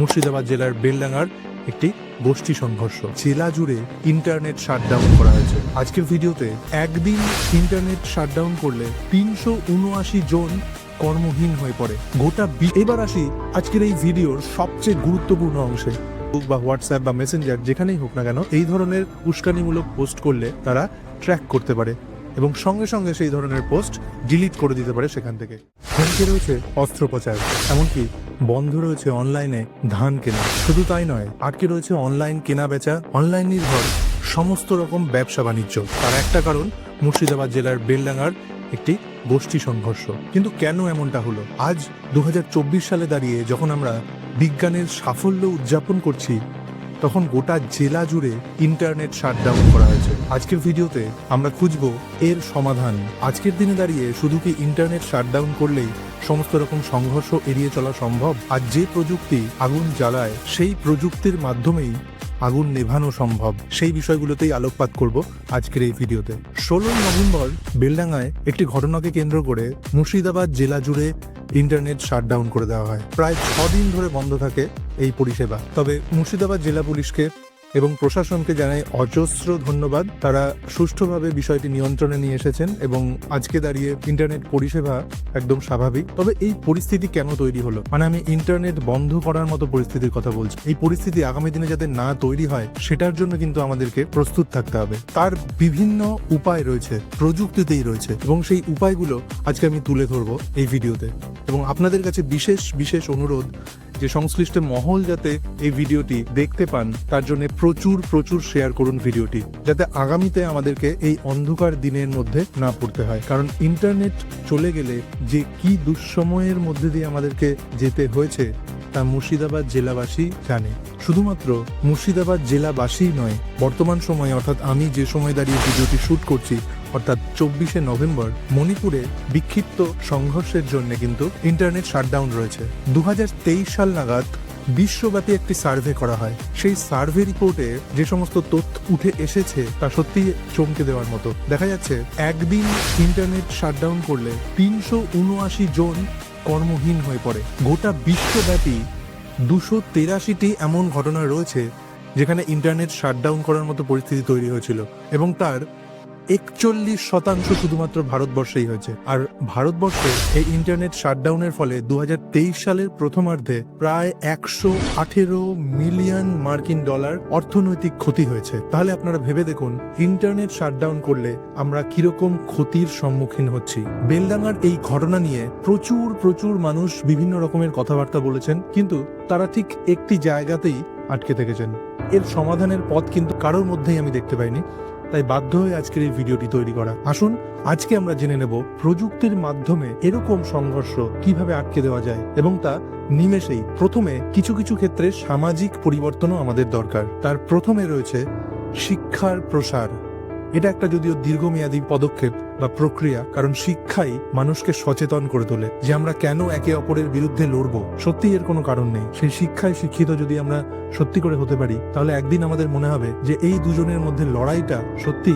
মুর্শিদাবাদ জেলার বেলডাঙ্গার একটি গোষ্ঠী সংঘর্ষ। জেলা জুড়ে ইন্টারনেট শাটডাউন করা হয়েছে। আজকের ভিডিওতে একদিন ইন্টারনেট শাটডাউন করলে তিনশো উনআশি জন কর্মহীন হয়ে পড়ে। গোটা এবার আসি আজকের এই ভিডিওর সবচেয়ে গুরুত্বপূর্ণ অংশে। বা হোয়াটসঅ্যাপ বা মেসেঞ্জার যেখানেই হোক না কেন, এই ধরনের উস্কানিমূলক পোস্ট করলে তারা ট্র্যাক করতে পারে এবং সঙ্গে সঙ্গে সেই ধরনের পোস্ট ডিলিট করে দিতে পারে সেখান থেকে। হুমকি রয়েছে অস্ত্রোপচার, এমনকি বন্ধ রয়েছে অনলাইনে ধান কেনা। শুধু তাই নয় আটকে রয়েছে অনলাইন কেনা বেচা, অনলাইন নির্ভর, সমস্ত রকম ব্যবসা বাণিজ্য। তার একটা কারণ, মুর্শিদাবাদ জেলার বেলডাঙ্গার একটি গোষ্ঠী সংঘর্ষ। কিন্তু কেন এমনটা হলো? আজ দু হাজার চব্বিশ সালে দাঁড়িয়ে যখন আমরা বিজ্ঞানের সাফল্য উদযাপন করছি তখন গোটা জেলা জুড়ে ইন্টারনেট শাটডাউন করা হয়েছে। আজকের ভিডিওতে আমরা খুঁজব এর সমাধান। আজকের দিনে দাঁড়িয়ে শুধু কি ইন্টারনেট শাটডাউন করলেই সমস্ত রকম সংঘর্ষ এড়িয়ে চলা সম্ভব? আর যে প্রযুক্তি আগুন জ্বালায়, সেই প্রযুক্তির মাধ্যমেই আগুন নেভানো সম্ভব। সেই বিষয়গুলোতেই আলোকপাত করব আজকের এই ভিডিওতে। ষোলোই নভেম্বর বেলডাঙ্গায় একটি ঘটনাকে কেন্দ্র করে মুর্শিদাবাদ জেলা জুড়ে ইন্টারনেট শাটডাউন করে দেওয়া হয়। প্রায় ছদিন ধরে বন্ধ থাকে এই পরিষেবা। তবে মুর্শিদাবাদ জেলা পুলিশকে এবং প্রশাসনকে জানাই অজস্র ধন্যবাদ। তারা সুষ্ঠুভাবে বিষয়টি নিয়ন্ত্রণে নিয়ে এসেছেন এবং আজকে দাঁড়িয়ে ইন্টারনেট পরিষেবা একদম স্বাভাবিক। তবে এই পরিস্থিতি কেন তৈরি হলো? মানে আমি ইন্টারনেট বন্ধ করার মতো পরিস্থিতির কথা বলছি। এই পরিস্থিতি আগামী দিনে যাতে না তৈরি হয়, সেটার জন্য কিন্তু আমাদেরকে প্রস্তুত থাকতে হবে। তার বিভিন্ন উপায় রয়েছে, প্রযুক্তিতেই রয়েছে এবং সেই উপায়গুলো আজকে আমি তুলে ধরবো এই ভিডিওতে। এবং আপনাদের কাছে বিশেষ বিশেষ অনুরোধ যে সংশ্লিষ্ট মহল যাতে এই ভিডিওটি দেখতে পান, তার জন্য প্রচুর প্রচুর শেয়ার করুন ভিডিওটি, যাতে আগামীতে আমাদেরকে এই অন্ধকার দিনের মধ্যে না পড়তে হয়। কারণ ইন্টারনেট চলে গেলে যে কি দুঃসময়ের মধ্যে দিয়ে আমাদেরকে যেতে হয়েছে তা মুর্শিদাবাদ জেলাবাসী জানে। শুধুমাত্র মুর্শিদাবাদ জেলাবাসী নয়, বর্তমান সময়ে অর্থাৎ আমি যে সময় দাঁড়িয়ে ভিডিওটি শুট করছি, অর্থাৎ চব্বিশে নভেম্বর, মণিপুরে বিক্ষিপ্ত সংঘর্ষের জন্য কিন্তু ইন্টারনেট শাটডাউন রয়েছে। দু হাজার তেইশ সাল নাগাদ বিশ্বব্যাপী একটি সার্ভে করা হয়। সেই সার্ভে রিপোর্টে যে সমস্ত তথ্য উঠে এসেছে, তা সত্যি চমকে দেওয়ার মতো। দেখা যাচ্ছে, একদিন ইন্টারনেট শাটডাউন করলে তিনশো উনআশি জন কর্মহীন হয়ে পড়ে। গোটা বিশ্বব্যাপী দুশো তেরাশিটি এমন ঘটনা রয়েছে, যেখানে ইন্টারনেট শাটডাউন করার মতো পরিস্থিতি তৈরি হয়েছিল এবং তার একচল্লিশ শতাংশ শুধুমাত্র ভারতবর্ষেই হয়েছে। আর ভারতবর্ষে এই ইন্টারনেট শাটডাউনের ফলে দুহাজার তেইশ সালের প্রথমার্ধে প্রায় একশো আঠেরো মিলিয়ন মার্কিন ডলার অর্থনৈতিক ক্ষতি হয়েছে। তাহলে আপনারা ভেবে দেখুন, ইন্টারনেট শাটডাউন করলে আমরা কীরকম ক্ষতির সম্মুখীন হচ্ছি। বেলডাঙ্গার এই ঘটনা নিয়ে প্রচুর প্রচুর মানুষ বিভিন্ন রকমের কথাবার্তা বলেছেন, কিন্তু তারা ঠিক একটি জায়গাতেই আটকে থেকেছেন। এর সমাধানের পথ কিন্তু কারোর মধ্যেই আমি দেখতে পাইনি। তাই বাধ্য হয়ে আজকের এই ভিডিওটি তৈরি করা। আসুন, আজকে আমরা জেনে নেব প্রযুক্তির মাধ্যমে এরকম সংঘর্ষ কীভাবে আটকে দেওয়া যায় এবং তা নিমেষেই। প্রথমে কিছু কিছু ক্ষেত্রে সামাজিক পরিবর্তনও আমাদের দরকার। তার প্রথমে রয়েছে শিক্ষার প্রসার। এটা একটা যদিও দীর্ঘমেয়াদী পদক্ষেপ বা প্রক্রিয়া, কারণ শিক্ষাই মানুষকে সচেতন করে তোলে যে আমরা কেন একে অপরের বিরুদ্ধে লড়ব। সত্যি এর কোনো কারণ নেই। সেই শিক্ষায় শিক্ষিত যদি আমরা সত্যি করে হতে পারি, তাহলে একদিন আমাদের মনে হবে যে এই দুজনের মধ্যে লড়াইটা সত্যি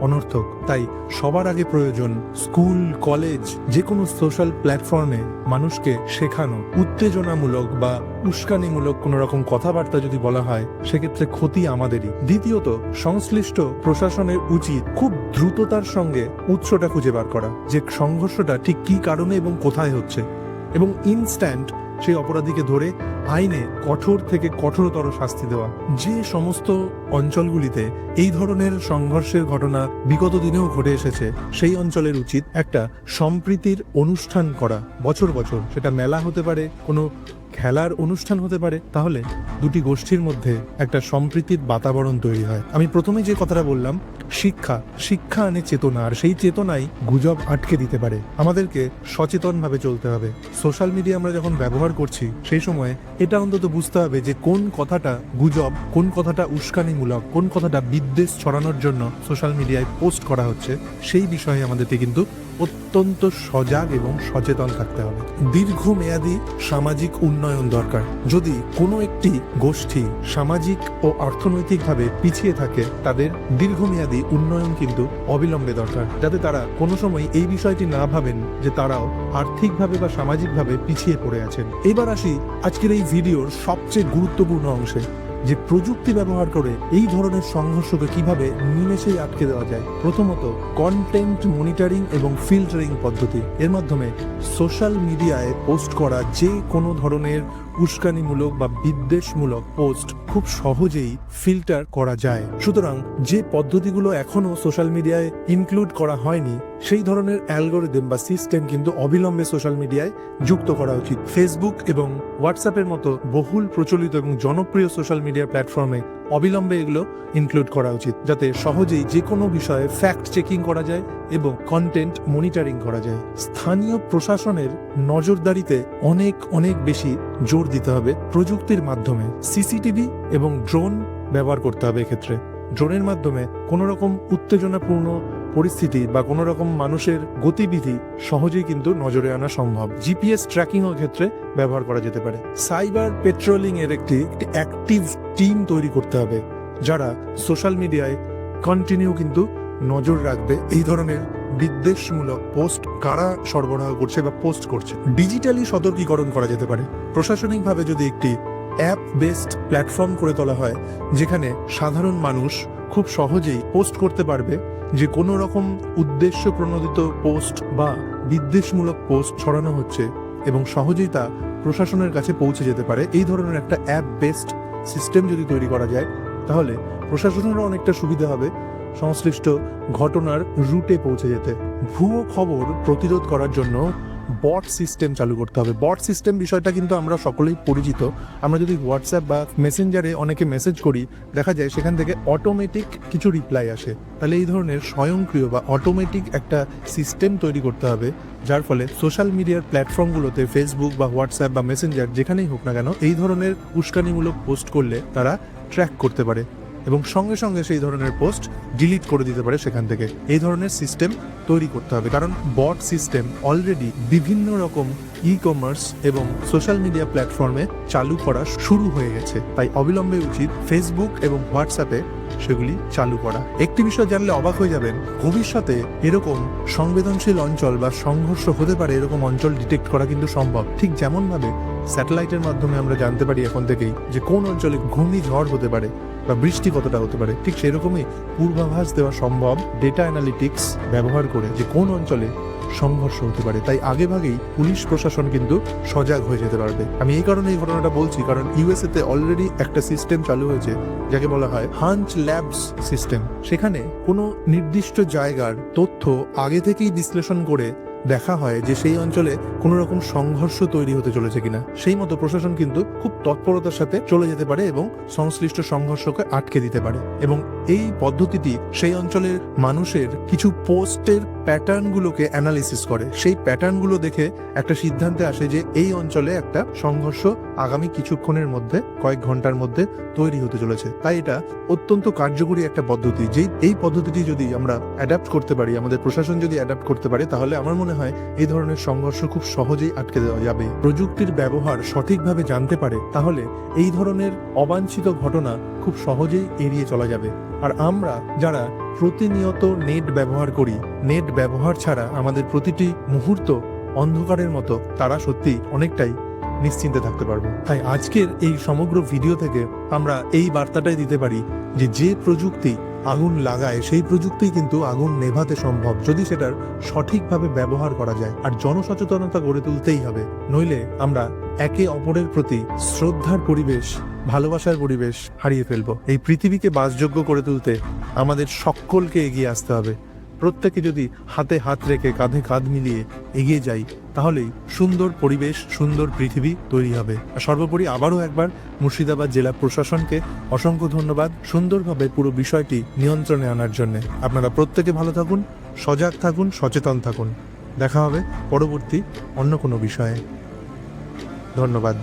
অনর্থক। তাই সবার আগে প্রয়োজন স্কুল, কলেজ যে কোনো সোশ্যাল প্ল্যাটফর্মে মানুষকে শেখানো। উত্তেজনামূলক বা উস্কানিমূলক কোনো রকম কথাবার্তা যদি বলা হয়, সেক্ষেত্রে ক্ষতি আমাদেরই। দ্বিতীয়ত, সংশ্লিষ্ট প্রশাসনের উচিত খুব দ্রুততার সঙ্গে উৎসটা খুঁজে বার করা, যে সংঘর্ষটা ঠিক কী কারণে এবং কোথায় হচ্ছে। এবং ইনস্ট্যান্ট সেই অপরাধীকে ধরে আইনে কঠোর থেকে কঠোরতর শাস্তি দেওয়া। যে সমস্ত অঞ্চলগুলিতে এই ধরনের সংঘর্ষের ঘটনা বিগত দিনেও ঘটে এসেছে, সেই অঞ্চলের উচিত একটা সম্প্রীতির অনুষ্ঠান করা। বছর বছর সেটা মেলা হতে পারে, কোনো খেলার অনুষ্ঠান হতে পারে, তাহলে দুটি গোষ্ঠীর মধ্যে একটা সম্প্রীতির বাতাবরণ তৈরি হয়। আমি প্রথমে যে কথাটা বললাম, শিক্ষা শিক্ষা আনে চেতনা, আর সেই চেতনাই গুজব আটকে দিতে পারে। আমাদেরকে সচেতনভাবে চলতে হবে। সোশ্যাল মিডিয়া আমরা যখন ব্যবহার করছি, সেই সময় এটা অন্তত বুঝতে হবে যে কোন কথাটা গুজব, কোন কথাটা উস্কানিমূলক, কোন কথাটা বিদ্বেষ ছড়ানোর জন্য সোশ্যাল মিডিয়ায় পোস্ট করা হচ্ছে, সেই বিষয়ে আমাদেরকে কিন্তু অত্যন্ত সজাগ এবং সচেতন থাকতে হবে। দীর্ঘমেয়াদী সামাজিক উন্নয়ন দরকার। যদি কোনো একটি গোষ্ঠী সামাজিক ও অর্থনৈতিকভাবে পিছিয়ে থাকে, তাদের দীর্ঘমেয়াদী উন্নয়ন কিন্তু অবিলম্বে দরকার। যাতে তারা কোনো সময় এই বিষয়টি না ভাবেন যে তারাও আর্থিকভাবে বা সামাজিকভাবে পিছিয়ে পড়ে আছেন। এবার আসি আজকের এই ভিডিওর সবচেয়ে গুরুত্বপূর্ণ অংশে। যে প্রযুক্তি ব্যবহার করে এই ধরনের সংঘর্ষকে কীভাবে নিমেষেই আটকে দেওয়া যায়, প্রথমত কন্টেন্ট মনিটরিং এবং ফিল্টারিং পদ্ধতি। এর মাধ্যমে সোশ্যাল মিডিয়ায় পোস্ট করা যে কোনো ধরনের উস্কানিমূলক বা বিদ্বেষমূলক পোস্ট খুব সহজেই ফিল্টার করা যায়। সুতরাং যে পদ্ধতিগুলো এখনও সোশ্যাল মিডিয়ায় ইনক্লুড করা হয়নি সেই ধরনের অ্যালগোরিদম বা সিস্টেম কিন্তু অবিলম্বে সোশ্যাল মিডিয়ায় যুক্ত করা উচিত। ফেসবুক এবং হোয়াটসঅ্যাপের মতো বহুল প্রচলিত এবং জনপ্রিয় সোশ্যাল মিডিয়া প্ল্যাটফর্মে অবিলম্বে এগুলো ইনক্লুড করা উচিত, যাতে সহজেই যে কোনো বিষয়ে ফ্যাক্ট চেকিং করা যায় এবং কন্টেন্ট মনিটরিং করা যায়। স্থানীয় প্রশাসনের নজরদারিতে অনেক অনেক বেশি জোর দিতে হবে প্রযুক্তির মাধ্যমে। সিসিটিভি এবং ড্রোন ব্যবহার করতে হবে এক্ষেত্রে। ড্রোনের মাধ্যমে কোনো রকম উত্তেজনাপূর্ণ পরিস্থিতি বা কোনো রকম মানুষের গতিবিধি সহজেই কিন্তু নজরে আনা সম্ভব। জিপিএস ট্র্যাকিং এর ক্ষেত্রে ব্যবহার করা যেতে পারে। সাইবার পেট্রোলিং এর একটি অ্যাক্টিভ টিম তৈরি করতে হবে, যারা সোশ্যাল মিডিয়ায় কন্টিনিউ কিন্তু নজর রাখবে। এই ধরনের বিদ্বেষমূলক পোস্ট কারা সরবরাহ করছে বা পোস্ট করছে? ডিজিটালি সতর্কীকরণ করা যেতে পারে। প্রশাসনিকভাবে যদি একটি অ্যাপ বেসড প্ল্যাটফর্ম করে তোলা হয়, যেখানে সাধারণ মানুষ খুব সহজেই পোস্ট করতে পারবে যে কোনো রকম উদ্দেশ্য প্রণোদিত পোস্ট বা বিদ্বেষমূলক পোস্ট ছড়ানো হচ্ছে এবং সহজেই তা প্রশাসনের কাছে পৌঁছে যেতে পারে, এই ধরনের একটা অ্যাপ বেসড সিস্টেম যদি তৈরি করা যায়, তাহলে প্রশাসনেরও অনেকটা সুবিধা হবে সংশ্লিষ্ট ঘটনার রুটে পৌঁছে যেতে। ভুয়ো খবর প্রতিরোধ করার জন্য বট সিস্টেম চালু করতে হবে। বট সিস্টেম বিষয়টা কিন্তু আমরা সকলেই পরিচিত। আমরা যদি হোয়াটসঅ্যাপ বা মেসেঞ্জারে অনেকে মেসেজ করি, দেখা যায় সেখান থেকে অটোমেটিক কিছু রিপ্লাই আসে। তাহলে এই ধরনের স্বয়ংক্রিয় বা অটোমেটিক একটা সিস্টেম তৈরি করতে হবে, যার ফলে সোশ্যাল মিডিয়ার প্ল্যাটফর্মগুলোতে ফেসবুক বা হোয়াটসঅ্যাপ বা মেসেঞ্জার যেখানেই হোক না কেন, এই ধরনের উস্কানিমূলক পোস্ট করলে তারা ট্র্যাক করতে পারে। এবং সঙ্গে সঙ্গে সেই ধরনের পোস্ট ডিলিট করে দিতে পারে সেখান থেকে। এই ধরনের সিস্টেম তৈরি করতে হবে। কারণ বট সিস্টেম অলরেডি বিভিন্ন রকম ই কমার্স এবং সোশ্যাল মিডিয়া প্ল্যাটফর্মে চালু করা শুরু হয়ে গেছে। তাই অবিলম্বে উচিত ফেসবুক এবং হোয়াটসঅ্যাপে সেগুলি চালু করা। একটি বিষয় জানলে অবাক হয়ে যাবেন, ভবিষ্যতে এরকম সংবেদনশীল অঞ্চল বা সংঘর্ষ হতে পারে এরকম অঞ্চল ডিটেক্ট করা কিন্তু সম্ভব। ঠিক যেমনভাবে স্যাটেলাইটের মাধ্যমে আমরা জানতে পারি এখন থেকেই যে কোন অঞ্চলে ঘূর্ণিঝড় হতে পারে। বা বৃষ্টি কতটা হতে পারে, ঠিক সেরকমই পূর্বাভাস দেওয়া সম্ভব ডেটা অ্যানালিটিক্স ব্যবহার করে যে কোন অঞ্চলে সংঘর্ষ হতে পারে। তাই আগেভাগেই পুলিশ প্রশাসন কিন্তু সজাগ হয়ে যেতে পারবে। আমি এই কারণে এই ঘটনাটা বলছি, কারণ ইউএসএ তে অলরেডি একটা সিস্টেম চালু হয়েছে, যাকে বলা হয় হাঞ্চ ল্যাবস সিস্টেম সেখানে কোনো নির্দিষ্ট জায়গার তথ্য আগে থেকেই বিশ্লেষণ করে দেখা হয় যে সেই অঞ্চলে কোনো রকম সংঘর্ষ তৈরি হতে চলেছে কিনা। সেই মতো প্রশাসন কিন্তু খুব তৎপরতার সাথে চলে যেতে পারে এবং সংশ্লিষ্ট সংঘর্ষকে আটকে দিতে পারে। এবং এই পদ্ধতিটি সেই অঞ্চলের মানুষের কিছু পোস্টের প্যাটার্নগুলোকে অ্যানালিসিস করে। সেই প্যাটার্নগুলো দেখে একটা সিদ্ধান্তে আসে যে এই অঞ্চলে একটা সংঘর্ষ আগামী কিছুক্ষণের মধ্যে, কয়েক ঘণ্টার মধ্যে তৈরি হতে চলেছে। তাই এটা অত্যন্ত কার্যকরী একটা পদ্ধতি। যেই, এই পদ্ধতিটি যদি আমরা অ্যাডাপ্ট করতে পারি, আমাদের প্রশাসন যদি অ্যাডাপ্ট করতে পারে, তাহলে আমার মনে হয় এই ধরনের সংঘর্ষ খুব সহজেই আটকে দেওয়া যাবে। প্রযুক্তির ব্যবহার সঠিকভাবে জানতে পারে, তাহলে এই ধরনের অবাঞ্ছিত ঘটনা খুব সহজেই এড়িয়ে চলা যাবে। আর আমরা যারা প্রতিনিয়ত নেট ব্যবহার করি, নেট ব্যবহার ছাড়া আমাদের প্রতিটি মুহূর্ত অন্ধকারের মতো, তারা সত্যি অনেকটাই নিশ্চিন্তে থাকতে পারব। তাই আজকের এই সমগ্র ভিডিও থেকে আমরা এই বার্তাটাই দিতে পারি যে যে প্রযুক্তি আগুন লাগায়, সেই প্রযুক্তি কিন্তু আগুন নেভাতে সম্ভব, যদি সেটার সঠিকভাবে ব্যবহার করা যায়। আর জনসচেতনতা গড়ে তুলতেই হবে। নইলে আমরা একে অপরের প্রতি শ্রদ্ধার পরিবেশ ভালোবাসার পরিবেশ হারিয়ে ফেলব। এই পৃথিবীকে বাসযোগ্য করে তুলতে আমাদের সকলকে এগিয়ে আসতে হবে। প্রত্যেকে যদি হাতে হাত রেখে কাঁধে কাঁধ মিলিয়ে এগিয়ে যাই, তাহলেই সুন্দর পরিবেশ, সুন্দর পৃথিবী তৈরি হবে। আর সর্বোপরি আবারও একবার মুর্শিদাবাদ জেলা প্রশাসনকে অসংখ্য ধন্যবাদ সুন্দরভাবে পুরো বিষয়টি নিয়ন্ত্রণে আনার জন্য। আপনারা প্রত্যেকে ভালো থাকুন, সজাগ থাকুন, সচেতন থাকুন। দেখা হবে পরবর্তী অন্য কোনো বিষয়ে। ধন্যবাদ।